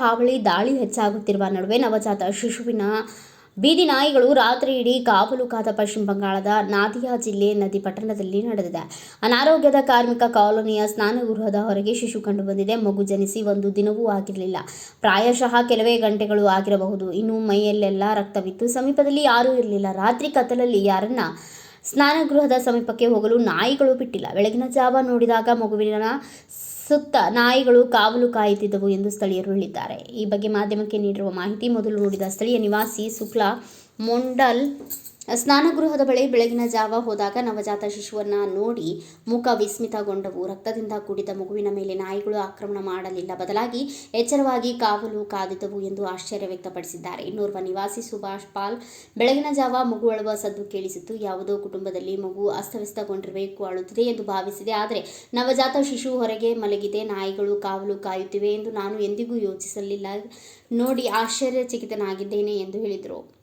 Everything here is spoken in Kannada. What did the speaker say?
ಹಾವಳಿ ದಾಳಿ ಹೆಚ್ಚಾಗುತ್ತಿರುವ ನಡುವೆ ನವಜಾತ ಶಿಶುವಿನ ಬೀದಿ ನಾಯಿಗಳು ರಾತ್ರಿ ಇಡೀ ಕಾವಲು ಕಾದ ಪಶ್ಚಿಮ ಬಂಗಾಳದ ನಾದಿಯಾ ಜಿಲ್ಲೆ ನದಿ ಪಟ್ಟಣದಲ್ಲಿ ನಡೆದಿದೆ. ಅನಾರೋಗ್ಯದ ಕಾರ್ಮಿಕ ಕಾಲೋನಿಯ ಸ್ನಾನಗೃಹದ ಹೊರಗೆ ಶಿಶು ಕಂಡುಬಂದಿದೆ ಮಗು ಜನಿಸಿ ಒಂದು ದಿನವೂ ಆಗಿರಲಿಲ್ಲ. ಪ್ರಾಯಶಃ ಕೆಲವೇ ಗಂಟೆಗಳು ಆಗಿರಬಹುದು. ಇನ್ನು ಮೈಯಲ್ಲೆಲ್ಲ ರಕ್ತವಿತ್ತು. ಸಮೀಪದಲ್ಲಿ ಯಾರೂ ಇರಲಿಲ್ಲ. ರಾತ್ರಿ ಕತ್ತಲಲ್ಲಿ ಯಾರನ್ನ ಸ್ನಾನಗೃಹದ ಸಮೀಪಕ್ಕೆ ಹೋಗಲು ನಾಯಿಗಳು ಬಿಟ್ಟಿಲ್ಲ. ಬೆಳಗಿನ ಜಾವ ನೋಡಿದಾಗ ಮಗುವಿನ ಸುತ್ತ ನಾಯಿಗಳು ಕಾವಲು ಕಾಯುತ್ತಿದ್ದವು ಎಂದು ಸ್ಥಳೀಯರು ಹೇಳಿದ್ದಾರೆ. ಈ ಬಗ್ಗೆ ಮಾಧ್ಯಮಕ್ಕೆ ನೀಡಿರುವ ಮಾಹಿತಿ ಮೊದಲು ನೋಡಿದ ಸ್ಥಳೀಯ ನಿವಾಸಿ ಶುಕ್ಲಾ ಮೊಂಡಲ್ ಸ್ನಾನಗೃಹದ ಬಳಿ ಬೆಳಗಿನ ಜಾವ ಹೋದಾಗ ನವಜಾತ ಶಿಶುವನ್ನ ನೋಡಿ ಮುಖ ವಿಸ್ಮಿತಗೊಂಡವು. ರಕ್ತದಿಂದ ಕೂಡಿದ ಮಗುವಿನ ಮೇಲೆ ನಾಯಿಗಳು ಆಕ್ರಮಣ ಮಾಡಲಿಲ್ಲ. ಬದಲಾಗಿ ಎಚ್ಚರವಾಗಿ ಕಾವಲು ಕಾದಿದ್ದವು ಎಂದು ಆಶ್ಚರ್ಯ ವ್ಯಕ್ತಪಡಿಸಿದ್ದಾರೆ. ಇನ್ನೋರ್ವ ನಿವಾಸಿ ಸುಭಾಷ್ ಪಾಲ್ ಬೆಳಗಿನ ಜಾವ ಮಗು ಅಳುವ ಸದ್ದು ಕೇಳಿಸಿತ್ತು. ಯಾವುದೋ ಕುಟುಂಬದಲ್ಲಿ ಮಗು ಅಸ್ತವ್ಯಸ್ತಗೊಂಡಿರಬೇಕು ಅಳುತ್ತಿದೆ ಎಂದು ಭಾವಿಸಿದೆ. ಆದರೆ ನವಜಾತ ಶಿಶು ಹೊರಗೆ ಮಲಗಿದೆ. ನಾಯಿಗಳು ಕಾವಲು ಕಾಯುತ್ತಿವೆ ಎಂದು ನಾನು ಎಂದಿಗೂ ಯೋಚಿಸಲಿಲ್ಲ. ನೋಡಿ ಆಶ್ಚರ್ಯಚಕಿತನಾಗಿದ್ದೇನೆ ಎಂದು ಹೇಳಿದರು.